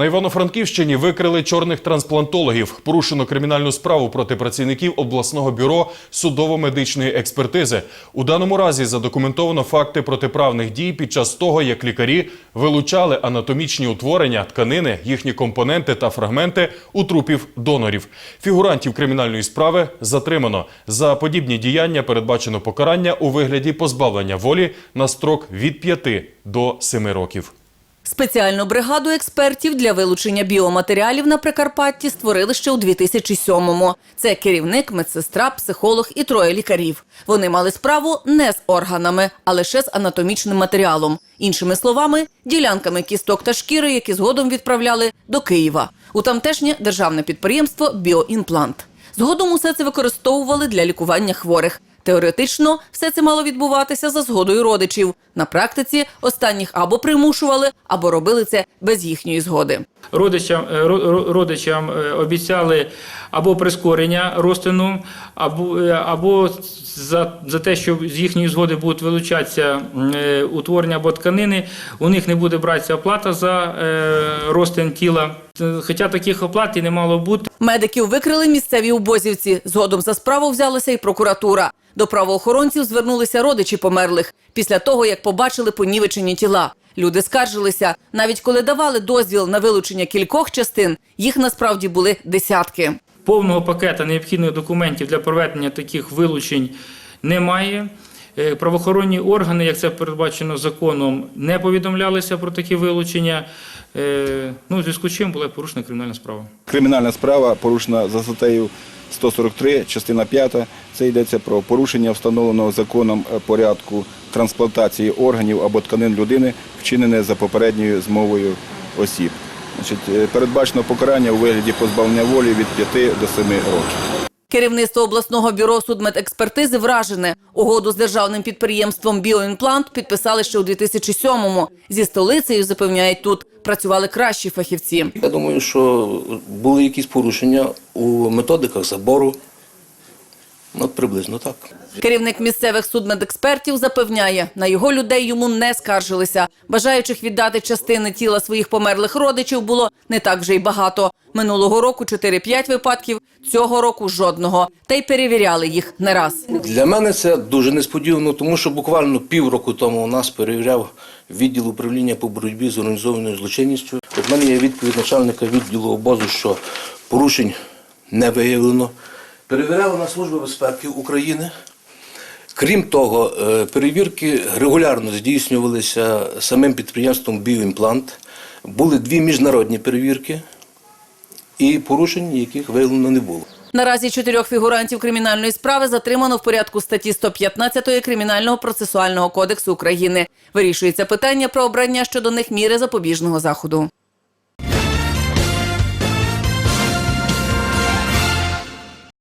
На Івано-Франківщині викрили чорних трансплантологів. Порушено кримінальну справу проти працівників обласного бюро судово-медичної експертизи. У даному разі задокументовано факти протиправних дій під час того, як лікарі вилучали анатомічні утворення, тканини, їхні компоненти та фрагменти у трупів донорів. Фігурантів кримінальної справи затримано. За подібні діяння передбачено покарання у вигляді позбавлення волі на строк від 5 до 7 років. Спеціальну бригаду експертів для вилучення біоматеріалів на Прикарпатті створили ще у 2007-му. Це керівник, медсестра, психолог і троє лікарів. Вони мали справу не з органами, а лише з анатомічним матеріалом. Іншими словами, ділянками кісток та шкіри, які згодом відправляли до Києва. У тамтешнє державне підприємство Біоімплант. Згодом усе це використовували для лікування хворих. Теоретично все це мало відбуватися за згодою родичів. На практиці останніх або примушували, або робили це без їхньої згоди. Родичам, е, ро- ро- родичам е, обіцяли або прискорення розтину, або, е, або за, за те, що з їхньої згоди будуть вилучатися утворення або тканини, у них не буде братися оплата за розтин тіла. Е, Хоча таких оплат і не мало бути. Медиків викрили місцеві убозівці. Згодом за справу взялася і прокуратура. До правоохоронців звернулися родичі померлих після того, як побачили понівечені тіла. Люди скаржилися, навіть коли давали дозвіл на вилучення кількох частин, їх насправді були десятки. Повного пакета необхідних документів для проведення таких вилучень немає. Е, Правоохоронні органи, як це передбачено законом, не повідомлялися про такі вилучення. Е, Ну, в зв'язку з чим була порушена кримінальна справа. Кримінальна справа порушена за статтею 143, частина 5. Це йдеться про порушення встановленого законом е, порядку трансплантації органів або тканин людини, вчинене за попередньою змовою осіб. Значить, передбачено покарання у вигляді позбавлення волі від 5 до 7 років. Керівництво обласного бюро судмедекспертизи вражене. Угоду з державним підприємством «Біоімплант» підписали ще у 2007-му. Зі столицею, запевняють тут, працювали кращі фахівці. Я думаю, що були якісь порушення у методиках забору. Ну, От приблизно так. Керівник місцевих судмедекспертів запевняє, на його людей йому не скаржилися. Бажаючих віддати частини тіла своїх померлих родичів було не так вже й багато. Минулого року 4-5 випадків, цього року жодного. Та й перевіряли їх не раз. Для мене це дуже несподівано, тому що буквально півроку тому у нас перевіряв відділ управління по боротьбі з організованою злочинністю. От мене є відповідь начальника відділу обозу, що порушень не виявлено. Перевіряла на Служба безпеки України. Крім того, е, перевірки регулярно здійснювалися самим підприємством «Біоімплант». Були дві міжнародні перевірки, і порушень яких виявлено не було. Наразі чотирьох фігурантів кримінальної справи затримано в порядку статті 115 Кримінального процесуального кодексу України. Вирішується питання про обрання щодо них міри запобіжного заходу.